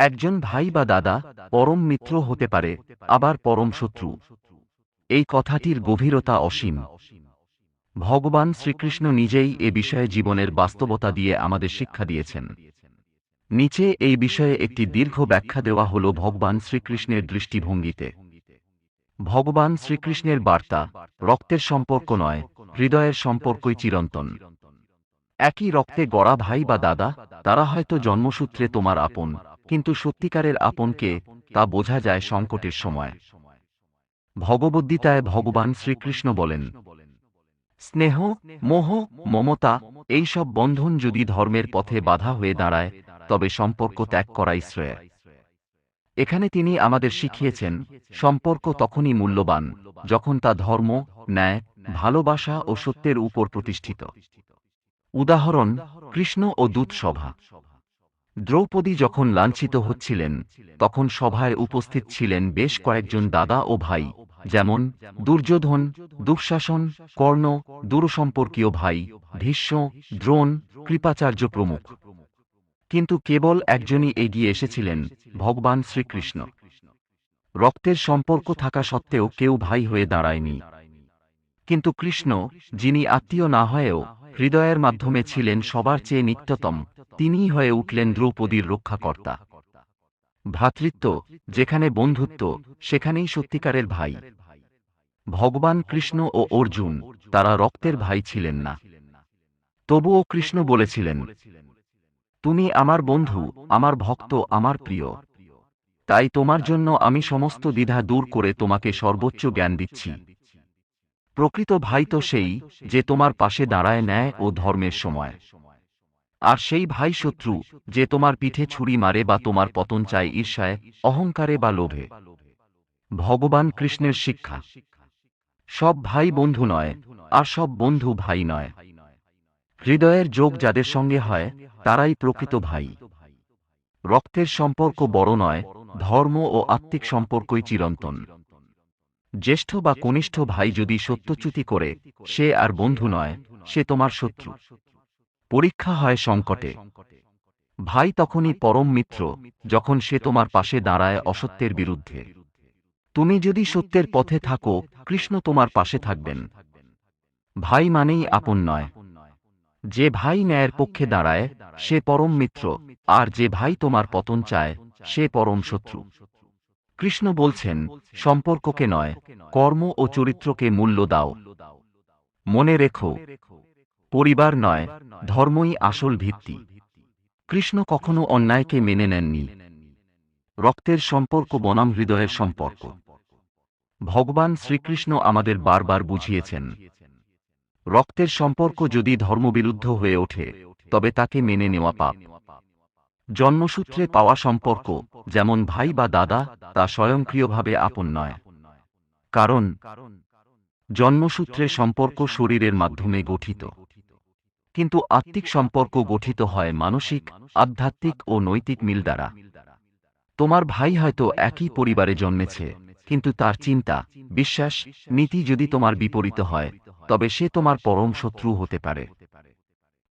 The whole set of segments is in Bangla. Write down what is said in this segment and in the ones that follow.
একজন ভাই বা দাদা পরম মিত্র হতে পারে, আবার পরম শত্রু। এই কথাটির গভীরতা অসীম। ভগবান শ্রীকৃষ্ণ নিজেই এ বিষয়ে জীবনের বাস্তবতা দিয়ে আমাদের শিক্ষা দিয়েছেন। নিচে এই বিষয়ে একটি দীর্ঘ ব্যাখ্যা দেওয়া হল ভগবান শ্রীকৃষ্ণের দৃষ্টিভঙ্গিতে। ভগবান শ্রীকৃষ্ণের বার্তা, রক্তের সম্পর্ক নয়, হৃদয়ের সম্পর্কই চিরন্তন। একই রক্তে গড়া ভাই বা দাদা, তারা হয়তো জন্মসূত্রে তোমার আপন। কিন্তু সত্যিকারের আপনকে তা বোঝা যায় সংকটের সময়। ভগবদ্গীতায় ভগবান শ্রীকৃষ্ণ বলেন, স্নেহ, মোহ, মমতা এই সব বন্ধন যদি ধর্মের পথে বাধা হয়ে দাঁড়ায়, তবে সম্পর্ক ত্যাগ করাই শ্রেয়। এখানে তিনি আমাদের শিখিয়েছেন, সম্পর্ক তখনই মূল্যবান যখন তা ধর্ম, ন্যায়, ভালোবাসা ও সত্যের উপর প্রতিষ্ঠিত। উদাহরণ, কৃষ্ণ ও দূতসভা দ্রৌপদী যখন লাঞ্ছিত হচ্ছিলেন, তখন সভায় উপস্থিত ছিলেন বেশ কয়েকজন দাদা ও ভাই, যেমন দুর্যোধন, দুঃশাসন, কর্ণ, দূরসম্পর্কীয় ভাই, ভীষ্ম, দ্রোণ, কৃপাচার্য প্রমুখ। কিন্তু কেবল একজনই এগিয়ে এসেছিলেন, ভগবান শ্রীকৃষ্ণ। রক্তের সম্পর্ক থাকা সত্ত্বেও কেউ ভাই হয়ে দাঁড়ায়নি। কিন্তু কৃষ্ণ, যিনি আত্মীয় না হয়েও হৃদয়ের মাধ্যমে ছিলেন সবার চেয়ে নিত্যতম তিনিই হয়ে উঠলেন দ্রৌপদীর রক্ষাকর্তা। ভ্রাতৃত্ব, যেখানে বন্ধুত্ব, সেখানেই সত্যিকারের ভাই। ভগবান কৃষ্ণ ও অর্জুন, তারা রক্তের ভাই ছিলেন না। তবুও কৃষ্ণ বলেছিলেন, তুমি আমার বন্ধু, আমার ভক্ত, আমার প্রিয়। তাই তোমার জন্য আমি সমস্ত দ্বিধা দূর করে তোমাকে সর্বোচ্চ জ্ঞান দিচ্ছি। প্রকৃত ভাই তো সেই, যে তোমার পাশে দাঁড়ায় নেয় ও ধর্মের সময়। আর সেই ভাই শত্রু যে তোমার পিঠে ছুরি মারে বা তোমার পতন চায় ঈর্ষায়, অহংকারে বা লোভে। ভগবান কৃষ্ণের শিক্ষা। সব ভাই বন্ধু নয়, আর সব বন্ধু ভাই নয়। হৃদয়ের যোগ যাদের সঙ্গে হয়, তারাই প্রকৃত ভাই। রক্তের সম্পর্ক বড় নয়, ধর্ম ও আত্মিক সম্পর্কই চিরন্তন। জ্যেষ্ঠ বা কনিষ্ঠ ভাই যদি সত্যচ্যুতি করে, সে আর বন্ধু নয়, সে তোমার শত্রু। পরীক্ষা হয় সংকটে। ভাই তখনই পরম মিত্র, যখন সে তোমার পাশে দাঁড়ায় অসত্যের বিরুদ্ধে। তুমি যদি সত্যের পথে থাকো, কৃষ্ণ তোমার পাশে থাকবেন। ভাই মানেই আপন নয়। যে ভাই ন্যায়ের পক্ষে দাঁড়ায়, সে পরম মিত্র, আর যে ভাই তোমার পতন চায়, সে পরম শত্রু। কৃষ্ণ বলছেন, সম্পর্ককে নয়, কর্ম ও চরিত্রকে মূল্য দাও। মনে রেখো পরিবার নয়, ধর্মই আসল ভিত্তি। কৃষ্ণ কখনো অন্যায়কে মেনে নেননি। রক্তের সম্পর্ক বনাম হৃদয়ের সম্পর্ক। ভগবান শ্রীকৃষ্ণ আমাদের বারবার বুঝিয়েছেন, রক্তের সম্পর্ক যদি ধর্মবিরুদ্ধ হয়ে ওঠে, তবে তাকে মেনে নেওয়া পাপ। জন্মসূত্রে পাওয়া সম্পর্ক, যেমন ভাই বা দাদা, তা স্বয়ংক্রিয়ভাবে আপন নয়। কারণ, জন্মসূত্রে সম্পর্ক শরীরের মাধ্যমে গঠিত। কিন্তু আত্মিক সম্পর্ক গঠিত হয় মানসিক, আধ্যাত্মিক ও নৈতিক মিল দ্বারা। তোমার ভাই হয়তো একই পরিবারে জন্মেছে, কিন্তু তার চিন্তা, বিশ্বাস, নীতি যদি তোমার বিপরীত হয়, তবে সে তোমার পরম শত্রু হতে পারে।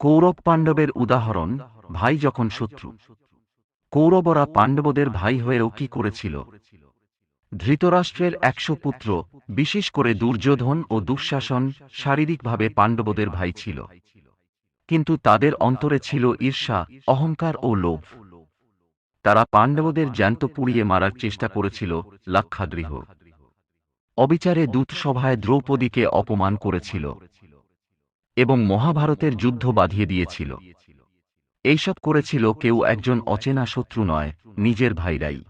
কৌরব পাণ্ডবের উদাহরণ, ভাই যখন শত্রু। কৌরবরা পাণ্ডবদের ভাই হয়েও কি করেছিল? ধৃতরাষ্ট্রের একশো পুত্র, বিশেষ করে দুর্যোধন ও দুঃশাসন, শারীরিকভাবে পাণ্ডবদের ভাই ছিল। কিন্তু তাদের অন্তরে ছিল ঈর্ষা, অহংকার ও লোভ। তারা পাণ্ডবদের জ্যান্ত পুড়িয়ে মারার চেষ্টা করেছিল লাক্ষাগৃহ অবিচারে দূতসভায় দ্রৌপদীকে অপমান করেছিল এবং মহাভারতের যুদ্ধ বাঁধিয়ে দিয়েছিল। এইসব করেছিল কেউ একজন অচেনা শত্রু নয়, নিজের ভাইরাই।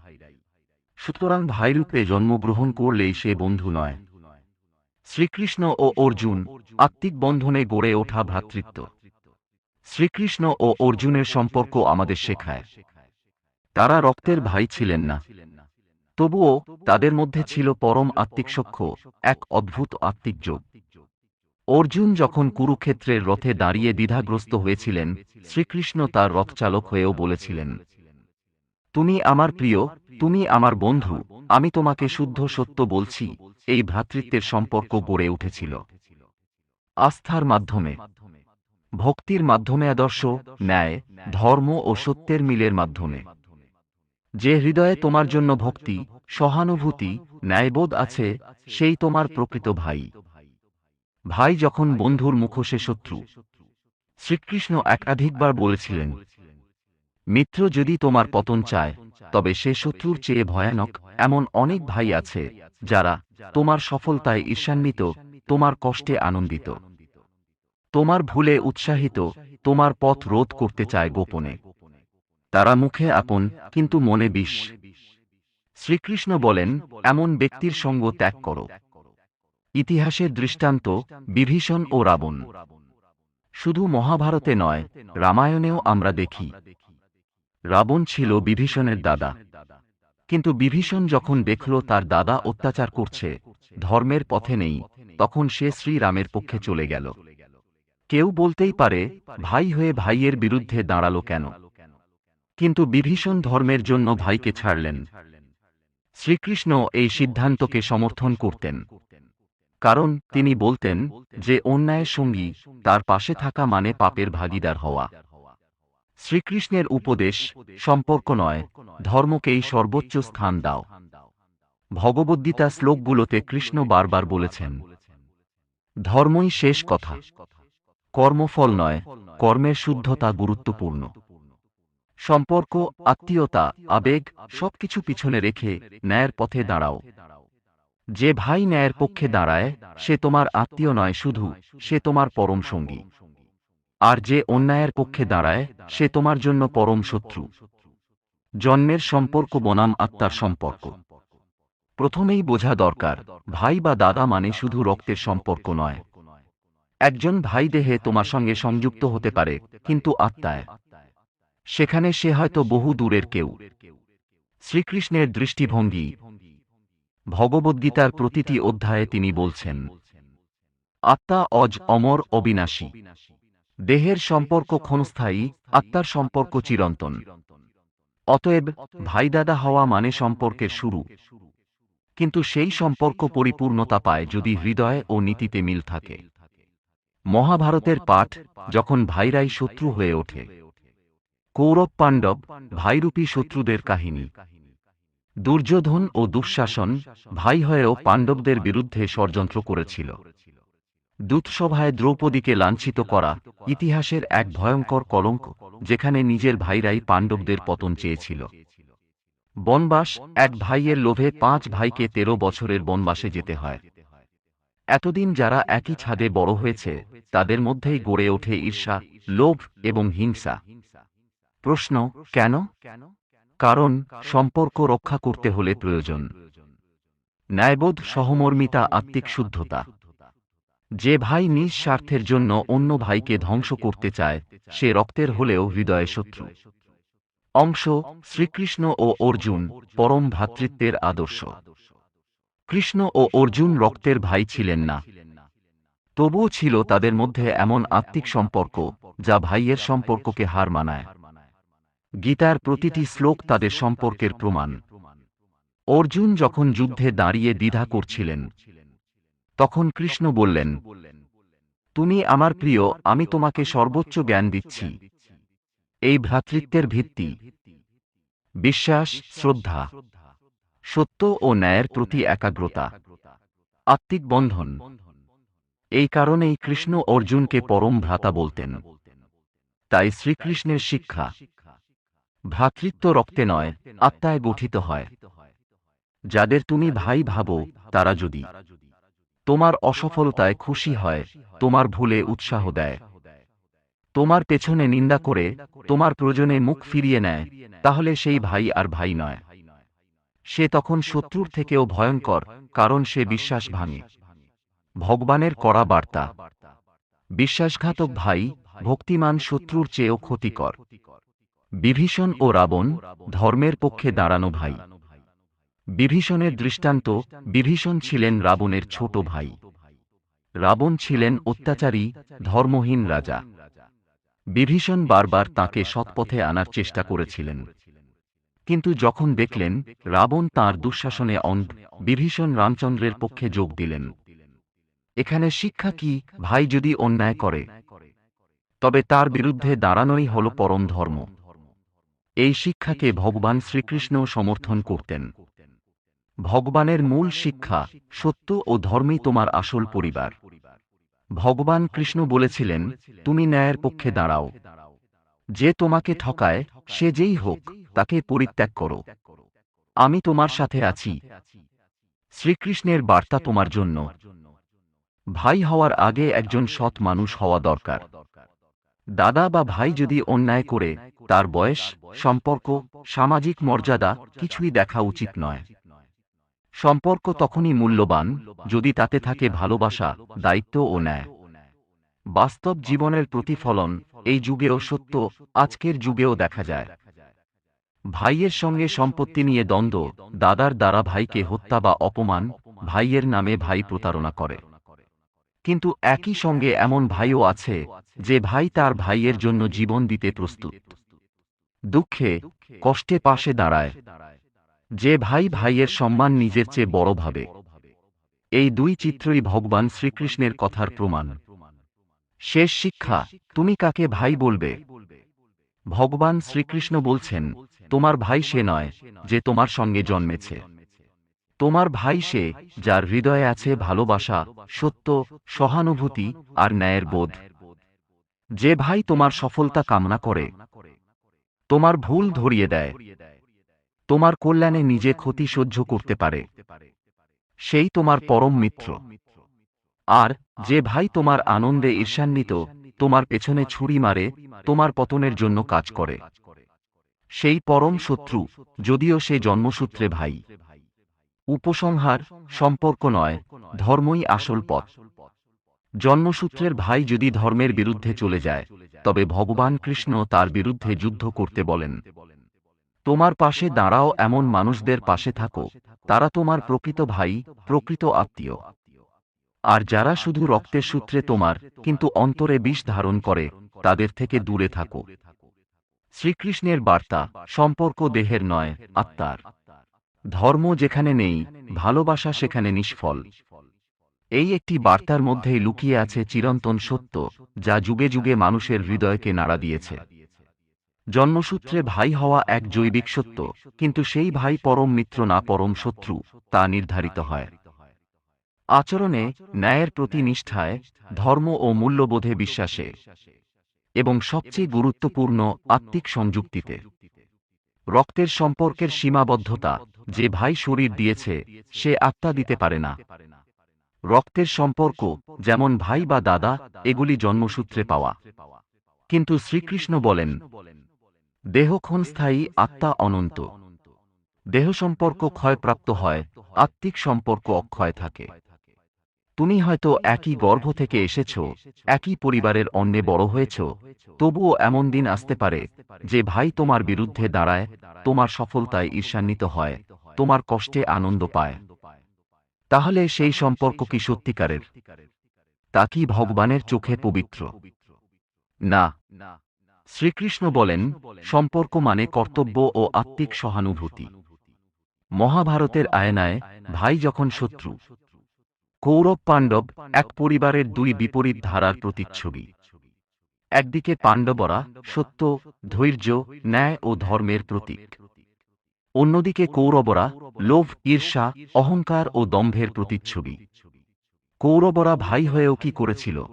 সুতরাং ভাইরূপে জন্মগ্রহণ করলেই সে বন্ধু নয়। শ্রীকৃষ্ণ ও অর্জুন আত্মিক বন্ধনে গড়ে ওঠা ভ্রাতৃত্ব। শ্রীকৃষ্ণ ও অর্জুনের সম্পর্ক আমাদের শেখায়। তারা রক্তের ভাই ছিলেন না। তবুও তাদের মধ্যে ছিল পরম আত্মিক সখ্য, এক অদ্ভুত আত্মিক যোগ। অর্জুন যখন কুরুক্ষেত্রের রথে দাঁড়িয়ে দ্বিধাগ্রস্ত হয়েছিলেন, শ্রীকৃষ্ণ তার রথচালক হয়েও বলেছিলেন, তুমি আমার প্রিয়, তুমি আমার বন্ধু, আমি তোমাকে শুদ্ধ সত্য বলছি, এই ভ্রাতৃত্বের সম্পর্ক গড়ে উঠেছিল। আস্থার মাধ্যমে ভক্তির মাধ্যমে আদর্শ, ন্যায়, ধর্ম ও সত্যের মিলের মাধ্যমে। যে হৃদয়ে তোমার জন্য ভক্তি, সহানুভূতি, ন্যায়বোধ আছে, সেই তোমার প্রকৃত ভাই। ভাই যখন বন্ধুর মুখোশে শত্রু। শ্রীকৃষ্ণ একাধিকবার বলেছিলেন, মিত্র যদি তোমার পতন চায়, তবে সে শত্রুর চেয়ে ভয়ানক এমন অনেক ভাই আছে, যারা তোমার সফলতায় ঈর্ষান্বিত, তোমার কষ্টে আনন্দিত। তোমার ভুলে উৎসাহিত, তোমার পথ রোধ করতে চায় গোপনে। তারা মুখে আপন, কিন্তু মনে বিষ। শ্রীকৃষ্ণ বলেন, এমন ব্যক্তির সঙ্গ ত্যাগ করো। ইতিহাসের দৃষ্টান্ত, বিভীষণ ও রাবণ। শুধু মহাভারতে নয়, রামায়ণেও আমরা দেখি। রাবণ ছিল বিভীষণের দাদা। কিন্তু বিভীষণ যখন দেখল তার দাদা অত্যাচার করছে, ধর্মের পথে নেই, তখন সে শ্রীরামের পক্ষে চলে গেল। কেউ বলতেই পারে, ভাই হয়ে ভাইয়ের বিরুদ্ধে দাঁড়াল কেন? কিন্তু বিভীষণ ধর্মের জন্য ভাইকে ছাড়লেন। শ্রীকৃষ্ণ এই সিদ্ধান্তকে সমর্থন করতেন। কারণ তিনি বলতেন যে অন্যায়ের সঙ্গী তার পাশে থাকা মানে পাপের ভাগিদার হওয়া। শ্রীকৃষ্ণের উপদেশ, সম্পর্ক নয়, ধর্মকেই সর্বোচ্চ স্থান দাও। ভগবদ্গীতা শ্লোকগুলোতে কৃষ্ণ বারবার বলেছেন, ধর্মই শেষ কথা। কর্মফল নয়, কর্মের শুদ্ধতা গুরুত্বপূর্ণ। সম্পর্ক, আত্মীয়তা, আবেগ, সবকিছু পিছনে রেখে ন্যায়ের পথে দাঁড়াও। যে ভাই ন্যায়ের পক্ষে দাঁড়ায়, সে তোমার আত্মীয় নয় শুধু, সে তোমার পরম সঙ্গী। আর যে অন্যায়ের পক্ষে দাঁড়ায়, সে তোমার জন্য পরম শত্রু। জন্মের সম্পর্ক বনাম আত্মার সম্পর্ক। প্রথমেই বোঝা দরকার, ভাই বা দাদা মানে শুধু রক্তের সম্পর্ক নয়। একজন ভাই দেহে তোমার সঙ্গে সংযুক্ত হতে পারে, কিন্তু আত্মায়। সেখানে সে হয়তো বহু দূরের কেউ। শ্রীকৃষ্ণের দৃষ্টিভঙ্গি। ভগবদ্গীতার প্রতিটি অধ্যায়ে তিনি বলছেন, আত্মা অজ অমর অবিনাশী। দেহের সম্পর্ক ক্ষণস্থায়ী, আত্মার সম্পর্ক চিরন্তন। অতএব ভাইদাদা হওয়া মানে সম্পর্কের শুরু। কিন্তু সেই সম্পর্ক পরিপূর্ণতা পায় যদি হৃদয় ও নীতিতে মিল থাকে। মহাভারতের পাঠ যখন ভাইরাই শত্রু হয়ে ওঠে। কৌরব পাণ্ডব ভাইরূপী শত্রুদের কাহিনী। দুর্যোধন ও দুঃশাসন ভাই হয়েও পাণ্ডবদের বিরুদ্ধে ষড়যন্ত্র করেছিল। দূতসভায় দ্রৌপদীকে লাঞ্ছিত করা ইতিহাসের এক ভয়ঙ্কর কলঙ্ক যেখানে নিজের ভাইরাই পাণ্ডবদের পতন চেয়েছিল। বনবাস এক ভাইয়ের লোভে পাঁচ ভাইকে তেরো বছরের বনবাসে যেতে হয়। এতদিন যারা একই ছাদে বড় হয়েছে, তাদের মধ্যেই গড়ে ওঠে ঈর্ষা, লোভ এবং হিংসা। প্রশ্ন, কেন? কারণ সম্পর্ক রক্ষা করতে হলে প্রয়োজন। ন্যায়বোধ সহমর্মিতা, আত্মিক শুদ্ধতা। যে ভাই নিজ স্বার্থের জন্য অন্য ভাইকে ধ্বংস করতে চায়, সে রক্তের হলেও হৃদয়ে শত্রু। অংশ, শ্রীকৃষ্ণ ও অর্জুন, পরম ভ্রাতৃত্বের আদর্শ। কৃষ্ণ ও অর্জুন রক্তের ভাই ছিলেন না। তবুও ছিল তাদের মধ্যে এমন আত্মিক সম্পর্ক, যা ভাইয়ের সম্পর্ককে হার মানায়। গীতার প্রতিটি শ্লোক তাদের সম্পর্কের প্রমাণ। অর্জুন যখন যুদ্ধে দাঁড়িয়ে দ্বিধা করছিলেন, তখন কৃষ্ণ বললেন, তুমি আমার প্রিয়, আমি তোমাকে সর্বোচ্চ জ্ঞান দিচ্ছি। এই ভ্রাতৃত্বের ভিত্তি। বিশ্বাস, শ্রদ্ধা। সত্য ও ন্যায়ের প্রতি একাগ্রতা, আত্মিক বন্ধন। এই কারণেই কৃষ্ণ অর্জুনকে পরম ভ্রাতা বলতেন। তাই শ্রীকৃষ্ণের শিক্ষা, ভ্রাতৃত্ব রক্তে নয়, আত্মায় গঠিত হয়। যাদের তুমি ভাই ভাবো, তারা যদি তোমার অসফলতায় খুশি হয়, তোমার ভুলে উৎসাহ দেয়। তোমার পেছনে নিন্দা করে, তোমার প্রয়োজনে মুখ ফিরিয়ে নেয়, তাহলে সেই ভাই আর ভাই নয়। সে তখন শত্রুর থেকেও ভয়ঙ্কর কারণ সে বিশ্বাস ভাঙে। ভগবানের কড়া বার্তা। বিশ্বাসঘাতক ভাই ভক্তিমান শত্রুর চেয়েও ক্ষতিকর। বিভীষণ ও রাবণ ধর্মের পক্ষে দাঁড়ানো ভাই। বিভীষণের দৃষ্টান্ত বিভীষণ ছিলেন রাবণের ছোট ভাই। রাবণ ছিলেন অত্যাচারী ধর্মহীন রাজা। বিভীষণ বারবার তাকে সৎপথে আনার চেষ্টা করেছিলেন। কিন্তু যখন দেখলেন, রাবণ তাঁর দুঃশাসনে অন্ধ, বিভীষণ রামচন্দ্রের পক্ষে যোগ দিলেন। এখানে শিক্ষা কি, ভাই যদি অন্যায় করে? তবে তার বিরুদ্ধে দাঁড়ানোই হল পরম ধর্ম। এই শিক্ষাকে ভগবান শ্রীকৃষ্ণ সমর্থন করতেন। ভগবানের মূল শিক্ষা, সত্য ও ধর্মই তোমার আসল পরিবার। ভগবান কৃষ্ণ বলেছিলেন, তুমি ন্যায়ের পক্ষে দাঁড়াও। যে তোমাকে ঠকায়, সে যেই হোক, তাকে পরিত্যাগ করো। আমি তোমার সাথে আছি। শ্রীকৃষ্ণের বার্তা তোমার জন্য। ভাই হওয়ার আগে একজন সৎ মানুষ হওয়া দরকার। দাদা বা ভাই যদি অন্যায় করে, তার বয়স, সম্পর্ক, সামাজিক মর্যাদা কিছুই দেখা উচিত নয়। সম্পর্ক তখনই মূল্যবান যদি তাতে থাকে ভালোবাসা, দায়িত্ব ও ন্যায়। বাস্তব জীবনের প্রতিফলন এই যুগেও সত্য, আজকের যুগেও দেখা যায়। ভাইয়ের সঙ্গে সম্পত্তি নিয়ে দ্বন্দ্ব, দাদার দ্বারা ভাইকে হত্যা বা অপমান, ভাইয়ের নামে ভাই প্রতারণা করে। কিন্তু একই সঙ্গে এমন ভাইও আছে, যে ভাই তার ভাইয়ের জন্য জীবন দিতে প্রস্তুত। দুঃখে, কষ্টে পাশে দাঁড়ায়। যে ভাই ভাইয়ের সম্মান নিজের চেয়ে বড় ভাবে। এই দুই চিত্রই ভগবান শ্রীকৃষ্ণের কথার প্রমাণ। শেষ শিক্ষা, তুমি কাকে ভাই বলবে? ভগবান শ্রীকৃষ্ণ বলছেন, তোমার ভাই সে নয় যে তোমার সঙ্গে জন্মেছে। তোমার ভাই সে যার হৃদয়ে আছে ভালোবাসা, সত্য, সহানুভূতি আর ন্যায়ের বোধ। যে ভাই তোমার সফলতা কামনা করে, তোমার ভুল ধরিয়ে দেয়। তোমার কল্যাণে নিজে ক্ষতি সহ্য করতে পারে। সেই তোমার পরম মিত্র। আর যে ভাই তোমার আনন্দে ঈর্ষান্বিত, তোমার পেছনে ছুরি মারে, তোমার পতনের জন্য কাজ করে। সেই পরম শত্রু, যদিও সে জন্মসূত্রে ভাই। উপসংহার, সম্পর্ক নয়, ধর্মই আসল পথ। জন্মসূত্রের ভাই যদি ধর্মের বিরুদ্ধে চলে যায়, তবে ভগবান কৃষ্ণ তার বিরুদ্ধে যুদ্ধ করতে বলেন। তোমার পাশে দাঁড়াও এমন মানুষদের পাশে থাকো, তারা তোমার প্রকৃত ভাই, প্রকৃত আত্মীয়। আর যারা শুধু রক্তের সূত্রে তোমার, কিন্তু অন্তরে বিষ ধারণ করে, তাদের থেকে দূরে থাকো। শ্রীকৃষ্ণের বার্তা, সম্পর্ক দেহের নয়, আত্মার। ধর্ম যেখানে নেই, ভালোবাসা সেখানে নিষ্ফল। এই একটি বার্তার মধ্যেই লুকিয়ে আছে চিরন্তন সত্য, যা যুগে যুগে মানুষের হৃদয়কে নাড়া দিয়েছে। জন্মসূত্রে ভাই হওয়া এক জৈবিক সত্য, কিন্তু সেই ভাই পরম মিত্র না পরম শত্রু, তা নির্ধারিত হয়। আচরণে ন্যায়ের প্রতি নিষ্ঠায় ধর্ম ও মূল্যবোধে বিশ্বাসে এবং সবচেয়ে গুরুত্বপূর্ণ আত্মিক সংযুক্তিতে। রক্তের সম্পর্কের সীমাবদ্ধতা যে ভাই শরীর দিয়েছে, সে আত্মা দিতে পারে না। রক্তের সম্পর্ক যেমন ভাই বা দাদা, এগুলি জন্মসূত্রে পাওয়া। কিন্তু শ্রীকৃষ্ণ বলেন দেহ ক্ষণস্থায়ী আত্মা অনন্ত। দেহ সম্পর্ক ক্ষয়প্রাপ্ত হয়, আত্মিক সম্পর্ক অক্ষয় থাকে। তুমি হয়তো একই গর্ভ থেকে এসেছ, একই পরিবারের অন্নে বড় হয়েছ, তবুও এমন দিন আসতে পারে যে ভাই তোমার বিরুদ্ধে দাঁড়ায়, তোমার সফলতায় ঈর্ষান্বিত হয়, তোমার কষ্টে আনন্দ পায়। তাহলে সেই সম্পর্ক কি সত্যিকারের? তা কি ভগবানের চোখে পবিত্র? না। শ্রীকৃষ্ণ বলেন, সম্পর্ক মানে কর্তব্য ও আত্মিক সহানুভূতি। মহাভারতের আয়নায় ভাই যখন শত্রু কৌরব পাণ্ডব এক পরিবারের দুই বিপরীত ধারার প্রতিচ্ছবি। একদিকে পাণ্ডবরা সত্য, ধৈর্য, ন্যায় ও ধর্মের প্রতীক। অন্যদিকে কৌরবরা লোভ, ঈর্ষা, অহংকার ও দম্ভের প্রতিচ্ছবি। কৌরবরা ভাই হয়েও কি করেছিল?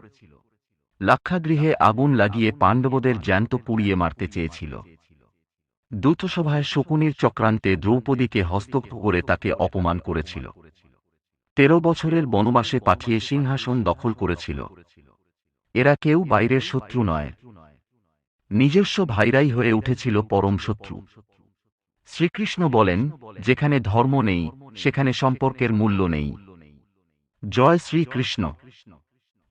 লাক্ষাগৃহে আগুন লাগিয়ে পাণ্ডবদের জ্যান্ত পুড়িয়ে মারতে চেয়েছিল। দূতসভায় শকুনির চক্রান্তে দ্রৌপদীকে হস্তক্ষেপ করে তাকে অপমান করেছিল। তেরো বছরের বনবাসে পাঠিয়ে সিংহাসন দখল করেছিল। এরা কেউ বাইরের শত্রু নয়। নিজস্ব ভাইরাই হয়ে উঠেছিল পরম শত্রু। শ্রীকৃষ্ণ বলেন, যেখানে ধর্ম নেই, সেখানে সম্পর্কের মূল্য নেই। জয় শ্রীকৃষ্ণ।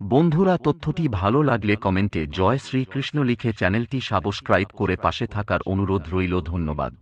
বন্ধুরা, তথ্যটি ভালো লাগলে কমেন্টে জয় শ্রীকৃষ্ণ লিখে চ্যানেলটি সাবস্ক্রাইব করে পাশে থাকার অনুরোধ রইল, ধন্যবাদ।